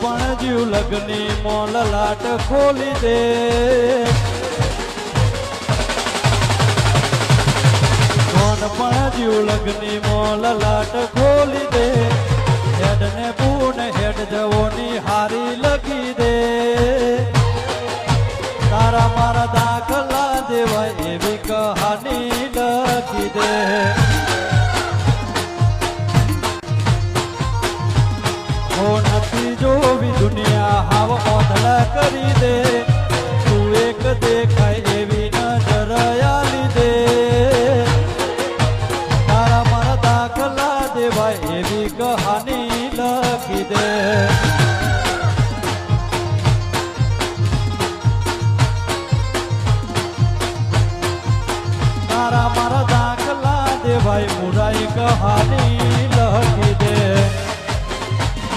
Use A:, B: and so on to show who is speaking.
A: પણ જીવ લગની મોલ લાટ ખોલી દે. કોણ પણ જીવ લગની મોલ લાટ ખોલી દે. હેડ ને પૂન હેડ જવોની હારી લગી દે. તારા મારા દાખલા દેવાય એવી કહાની લખી દે. કરી દે. તું એક દેખાય એવી નજર આલી દે. તારા મારા દાખલા દેવાય એવી કહાની લખી દે. તારા મારા દાખલા દેવાય મુરાઈ કહાની